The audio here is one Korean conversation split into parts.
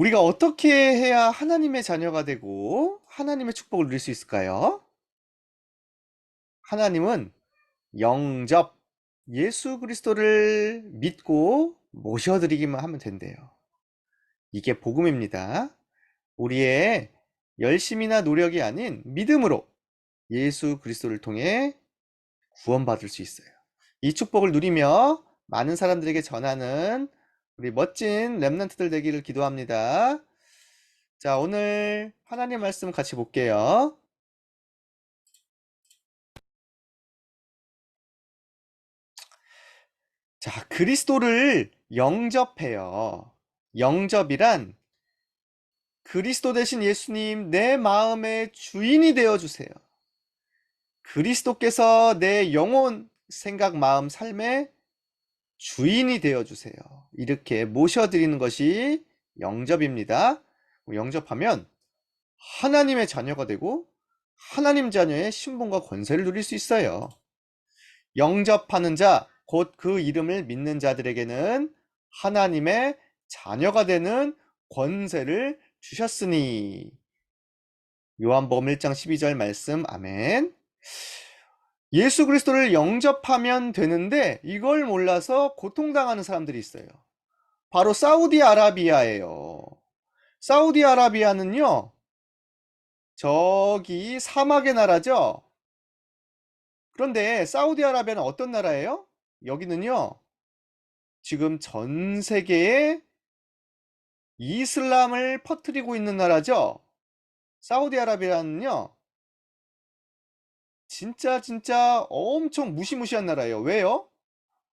우리가 어떻게 해야 하나님의 자녀가 되고 하나님의 축복을 누릴 수 있을까요? 하나님은 영접, 예수 그리스도를 믿고 모셔드리기만 하면 된대요. 이게 복음입니다. 우리의 열심이나 노력이 아닌 믿음으로 예수 그리스도를 통해 구원받을 수 있어요. 이 축복을 누리며 많은 사람들에게 전하는 우리 멋진 랩런트들 되기를 기도합니다. 자, 오늘 하나님 말씀 같이 볼게요. 자, 그리스도를 영접해요. 영접이란 그리스도 대신 예수님 내 마음의 주인이 되어 주세요. 그리스도께서 내 영혼, 생각, 마음, 삶의 주인이 되어 주세요. 이렇게 모셔 드리는 것이 영접입니다. 영접하면 하나님의 자녀가 되고 하나님 자녀의 신분과 권세를 누릴 수 있어요. 영접하는 자, 곧 그 이름을 믿는 자들에게는 하나님의 자녀가 되는 권세를 주셨으니. 요한복음 1장 12절 말씀, 아멘. 예수 그리스도를 영접하면 되는데 이걸 몰라서 고통당하는 사람들이 있어요. 바로 사우디아라비아예요. 사우디아라비아는요, 저기 사막의 나라죠? 그런데 사우디아라비아는 어떤 나라예요? 여기는요, 지금 전 세계에 이슬람을 퍼뜨리고 있는 나라죠? 사우디아라비아는요, 진짜 진짜 엄청 무시무시한 나라예요. 왜요?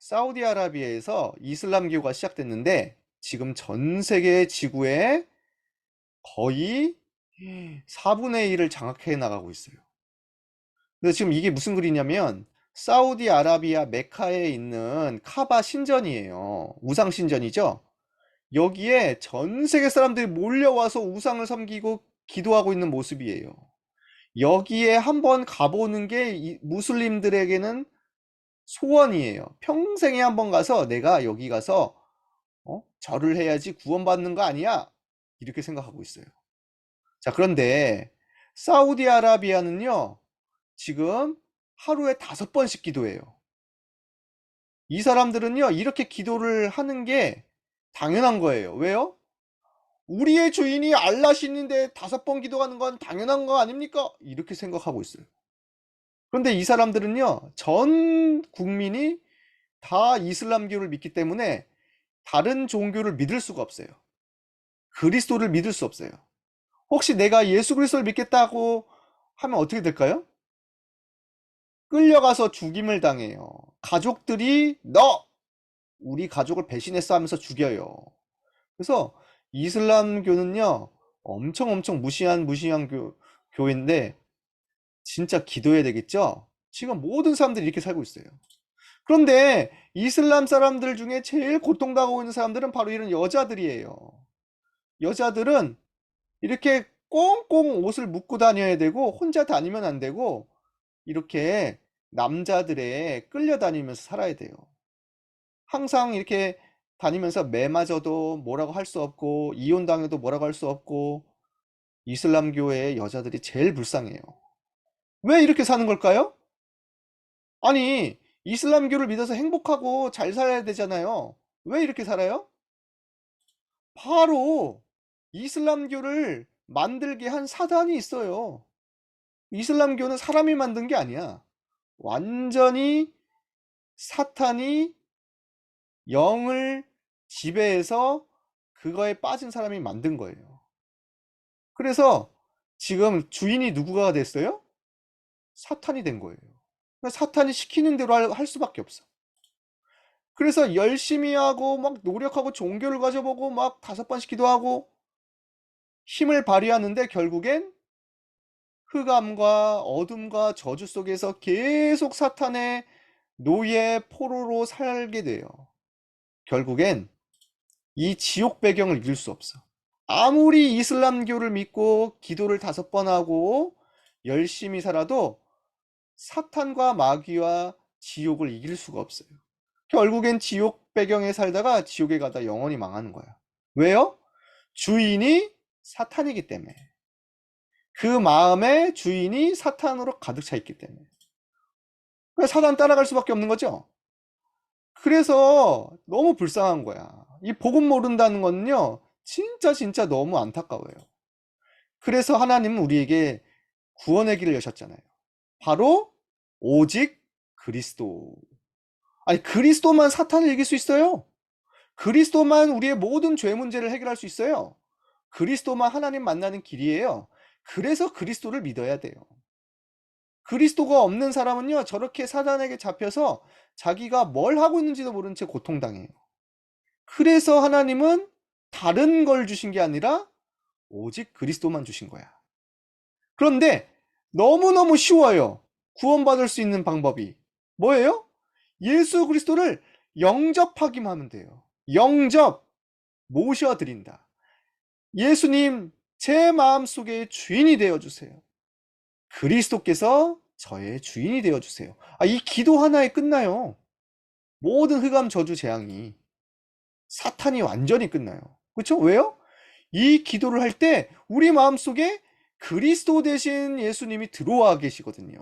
사우디아라비아에서 이슬람교가 시작됐는데 지금 전 세계 지구의 거의 4분의 1을 장악해 나가고 있어요. 근데 지금 이게 무슨 글이냐면 사우디아라비아 메카에 있는 카바 신전이에요. 우상 신전이죠. 여기에 전 세계 사람들이 몰려와서 우상을 섬기고 기도하고 있는 모습이에요. 여기에 한번 가보는 게 무슬림들에게는 소원이에요. 평생에 한번 가서 내가 여기 가서 어? 절을 해야지 구원받는 거 아니야? 이렇게 생각하고 있어요. 자, 그런데 사우디아라비아는요, 지금 하루에 다섯 번씩 기도해요. 이 사람들은요, 이렇게 기도를 하는 게 당연한 거예요. 왜요? 우리의 주인이 알라신인데 다섯 번 기도하는 건 당연한 거 아닙니까? 이렇게 생각하고 있어요. 그런데 이 사람들은요, 전 국민이 다 이슬람교를 믿기 때문에 다른 종교를 믿을 수가 없어요. 그리스도를 믿을 수 없어요. 혹시 내가 예수 그리스도를 믿겠다고 하면 어떻게 될까요? 끌려가서 죽임을 당해요. 가족들이 너 우리 가족을 배신했어 하면서 죽여요. 그래서 이슬람교는요, 엄청 엄청 무시한 무시한 교, 교인데 진짜 기도해야 되겠죠? 지금 모든 사람들이 이렇게 살고 있어요. 그런데 이슬람 사람들 중에 제일 고통당하고 있는 사람들은 바로 이런 여자들이에요. 여자들은 이렇게 꽁꽁 옷을 묶고 다녀야 되고 혼자 다니면 안 되고 이렇게 남자들의 끌려다니면서 살아야 돼요. 항상 이렇게 다니면서 매 맞아도 뭐라고 할 수 없고 이혼당해도 뭐라고 할 수 없고 이슬람교의 여자들이 제일 불쌍해요. 왜 이렇게 사는 걸까요? 아니, 이슬람교를 믿어서 행복하고 잘 살아야 되잖아요. 왜 이렇게 살아요? 바로 이슬람교를 만들게 한 사단이 있어요. 이슬람교는 사람이 만든 게 아니야. 완전히 사탄이 영을 지배해서 그거에 빠진 사람이 만든 거예요. 그래서 지금 주인이 누구가 됐어요? 사탄이 된 거예요. 그러니까 사탄이 시키는 대로 할 수밖에 없어. 그래서 열심히 하고 막 노력하고 종교를 가져보고 막 다섯 번씩 기도하고 힘을 발휘하는데 결국엔 흑암과 어둠과 저주 속에서 계속 사탄의 노예 포로로 살게 돼요. 결국엔 이 지옥 배경을 이길 수 없어. 아무리 이슬람교를 믿고 기도를 다섯 번 하고 열심히 살아도 사탄과 마귀와 지옥을 이길 수가 없어요. 결국엔 지옥 배경에 살다가 지옥에 가다 영원히 망하는 거야. 왜요? 주인이 사탄이기 때문에. 그 마음의 주인이 사탄으로 가득 차 있기 때문에. 그래서 사탄 따라갈 수밖에 없는 거죠. 그래서 너무 불쌍한 거야. 이 복음 모른다는 건요, 진짜 진짜 너무 안타까워요. 그래서 하나님은 우리에게 구원의 길을 여셨잖아요. 바로 오직 그리스도. 아니 그리스도만 사탄을 이길 수 있어요. 그리스도만 우리의 모든 죄 문제를 해결할 수 있어요. 그리스도만 하나님 만나는 길이에요. 그래서 그리스도를 믿어야 돼요. 그리스도가 없는 사람은요, 저렇게 사단에게 잡혀서 자기가 뭘 하고 있는지도 모른 채 고통당해요. 그래서 하나님은 다른 걸 주신 게 아니라 오직 그리스도만 주신 거야. 그런데 너무너무 쉬워요. 구원받을 수 있는 방법이. 뭐예요? 예수 그리스도를 영접하기만 하면 돼요. 영접, 모셔드린다. 예수님, 제 마음속에 주인이 되어주세요. 그리스도께서 저의 주인이 되어 주세요. 아, 이 기도 하나에 끝나요. 모든 흑암 저주 재앙이. 사탄이 완전히 끝나요. 그렇죠? 왜요? 이 기도를 할 때 우리 마음속에 그리스도 대신 예수님이 들어와 계시거든요.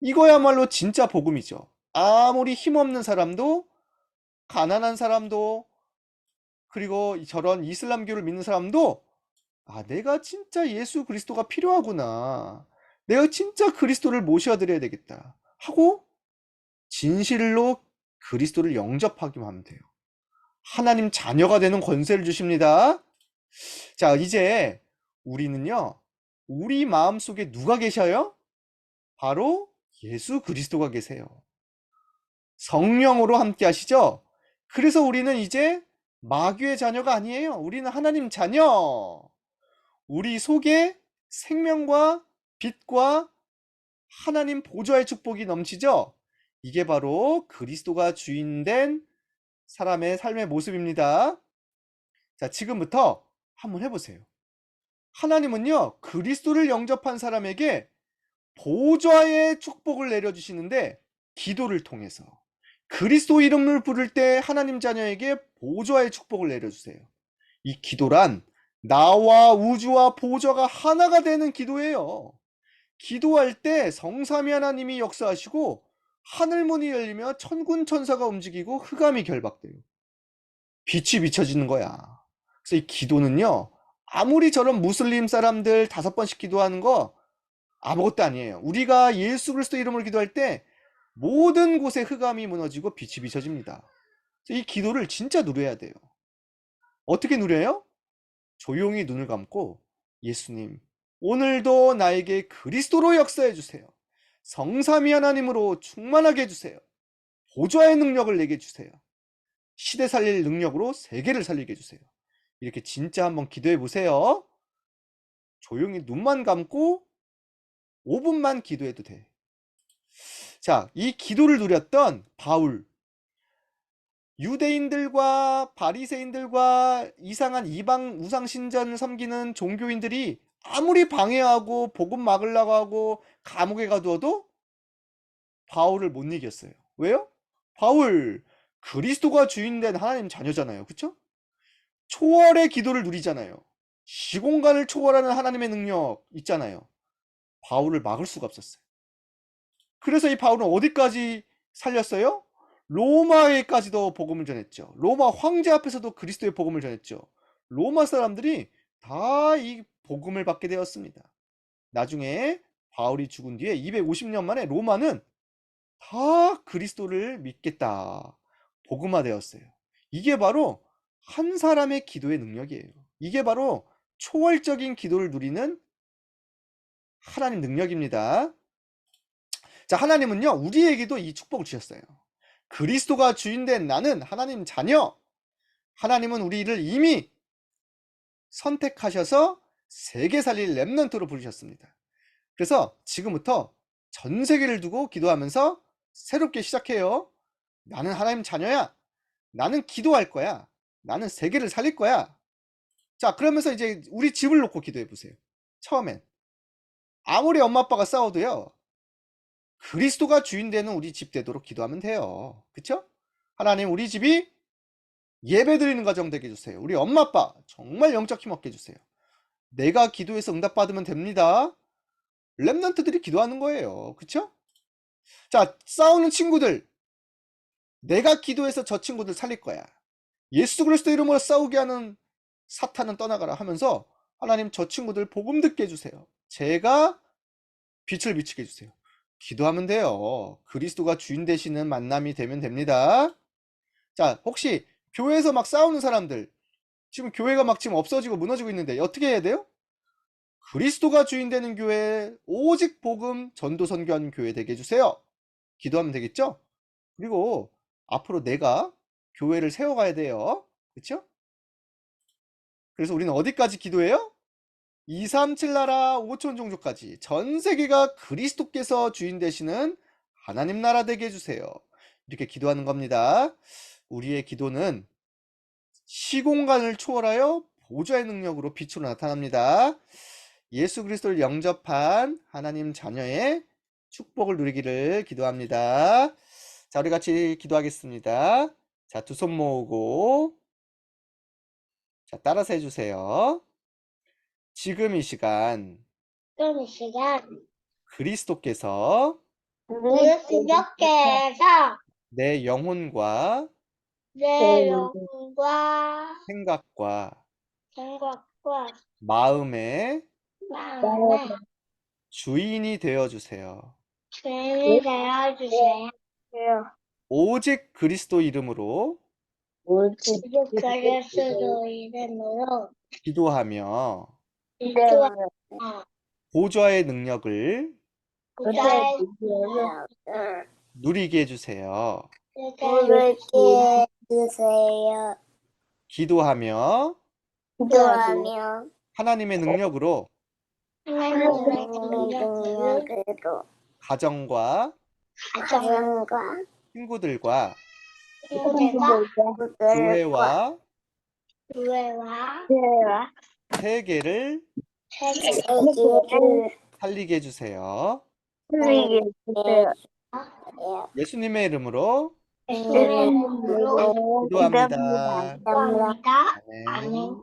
이거야말로 진짜 복음이죠. 아무리 힘없는 사람도 가난한 사람도 그리고 저런 이슬람교를 믿는 사람도 아, 내가 진짜 예수 그리스도가 필요하구나. 내가 진짜 그리스도를 모셔드려야 되겠다. 하고 진실로 그리스도를 영접하기만 하면 돼요. 하나님 자녀가 되는 권세를 주십니다. 자, 이제 우리는요, 우리 마음 속에 누가 계셔요? 바로 예수 그리스도가 계세요. 성령으로 함께 하시죠? 그래서 우리는 이제 마귀의 자녀가 아니에요. 우리는 하나님 자녀. 우리 속에 생명과 빛과 하나님 보좌의 축복이 넘치죠? 이게 바로 그리스도가 주인된 사람의 삶의 모습입니다. 자, 지금부터 한번 해보세요. 하나님은요, 그리스도를 영접한 사람에게 보좌의 축복을 내려주시는데, 기도를 통해서. 그리스도 이름을 부를 때 하나님 자녀에게 보좌의 축복을 내려주세요. 이 기도란 나와 우주와 보좌가 하나가 되는 기도예요. 기도할 때 성삼위 하나님이 역사하시고 하늘문이 열리며 천군 천사가 움직이고 흑암이 결박돼요. 빛이 비춰지는 거야. 그래서 이 기도는요. 아무리 저런 무슬림 사람들 다섯 번씩 기도하는 거 아무것도 아니에요. 우리가 예수 그리스도 이름을 기도할 때 모든 곳에 흑암이 무너지고 빛이 비춰집니다. 이 기도를 진짜 누려야 돼요. 어떻게 누려요? 조용히 눈을 감고 예수님, 오늘도 나에게 그리스도로 역사해 주세요. 성삼위 하나님으로 충만하게 해주세요. 보좌의 능력을 내게 주세요. 시대 살릴 능력으로 세계를 살리게 해주세요. 이렇게 진짜 한번 기도해 보세요. 조용히 눈만 감고 5분만 기도해도 돼. 자, 이 기도를 누렸던 바울. 유대인들과 바리새인들과 이상한 이방 우상 신전을 섬기는 종교인들이 아무리 방해하고 복음 막으려고 하고 감옥에 가두어도 바울을 못 이겼어요. 왜요? 바울 그리스도가 주인된 하나님 자녀잖아요. 그쵸? 초월의 기도를 누리잖아요. 시공간을 초월하는 하나님의 능력 있잖아요. 바울을 막을 수가 없었어요. 그래서 이 바울은 어디까지 살렸어요? 로마에까지도 복음을 전했죠. 로마 황제 앞에서도 그리스도의 복음을 전했죠. 로마 사람들이 다 이 복음을 받게 되었습니다. 나중에 바울이 죽은 뒤에 250년 만에 로마는 다 그리스도를 믿겠다. 복음화되었어요. 이게 바로 한 사람의 기도의 능력이에요. 이게 바로 초월적인 기도를 누리는 하나님 능력입니다. 자, 하나님은요, 우리에게도 이 축복을 주셨어요. 그리스도가 주인된 나는 하나님 자녀. 하나님은 우리를 이미 선택하셔서 세계 살릴 랩넌트로 부르셨습니다. 그래서 지금부터 전 세계를 두고 기도하면서 새롭게 시작해요. 나는 하나님 자녀야. 나는 기도할 거야. 나는 세계를 살릴 거야. 자, 그러면서 이제 우리 집을 놓고 기도해 보세요. 처음엔. 아무리 엄마 아빠가 싸워도요. 그리스도가 주인 되는 우리 집 되도록 기도하면 돼요. 그쵸? 하나님 우리 집이 예배 드리는 가정 되게 해주세요. 우리 엄마 아빠 정말 영적 힘 얻게 해주세요. 내가 기도해서 응답받으면 됩니다. 랩런트들이 기도하는 거예요. 그쵸? 자, 싸우는 친구들. 내가 기도해서 저 친구들 살릴 거야. 예수 그리스도 이름으로 싸우게 하는 사탄은 떠나가라 하면서 하나님 저 친구들 복음 듣게 해주세요. 제가 빛을 비추게 해주세요. 기도하면 돼요. 그리스도가 주인 되시는 만남이 되면 됩니다. 자, 혹시 교회에서 막 싸우는 사람들, 지금 교회가 막 지금 없어지고 무너지고 있는데 어떻게 해야 돼요? 그리스도가 주인 되는 교회, 오직 복음 전도 선교하는 교회 되게 해주세요. 기도하면 되겠죠? 그리고 앞으로 내가 교회를 세워가야 돼요. 그렇죠? 그래서 우리는 어디까지 기도해요? 237 나라 5천 종족까지 전 세계가 그리스도께서 주인 되시는 하나님 나라 되게 해주세요. 이렇게 기도하는 겁니다. 우리의 기도는 시공간을 초월하여 보좌의 능력으로 빛으로 나타납니다. 예수 그리스도를 영접한 하나님 자녀의 축복을 누리기를 기도합니다. 자, 우리 같이 기도하겠습니다. 자, 두 손 모으고 자, 따라서 해주세요. 지금 이 시간 지금 이 시간 그리스도께서 그리스도께서 내 영혼과 내 영과 생각과 생각과 마음의 마음의 주인이 되어 주세요. 주인이 되어 주세요. 오직 그리스도 이름으로 오직 그리스도 이름으로 기도하며 보좌의 능력을 누리게 해주세요. 물을 주세요. 기도하며 기도하며 하나님의 능력으로 하나님의 능력으로 가정과 가정 가정과 친구들과 친구들과 교회와 교회와 교회와 세계를 세계 세계를 살리게 해주세요. 살리게 해주세요. 예수님의 이름으로 예수님의 이름으로 기도합니다. 아멘.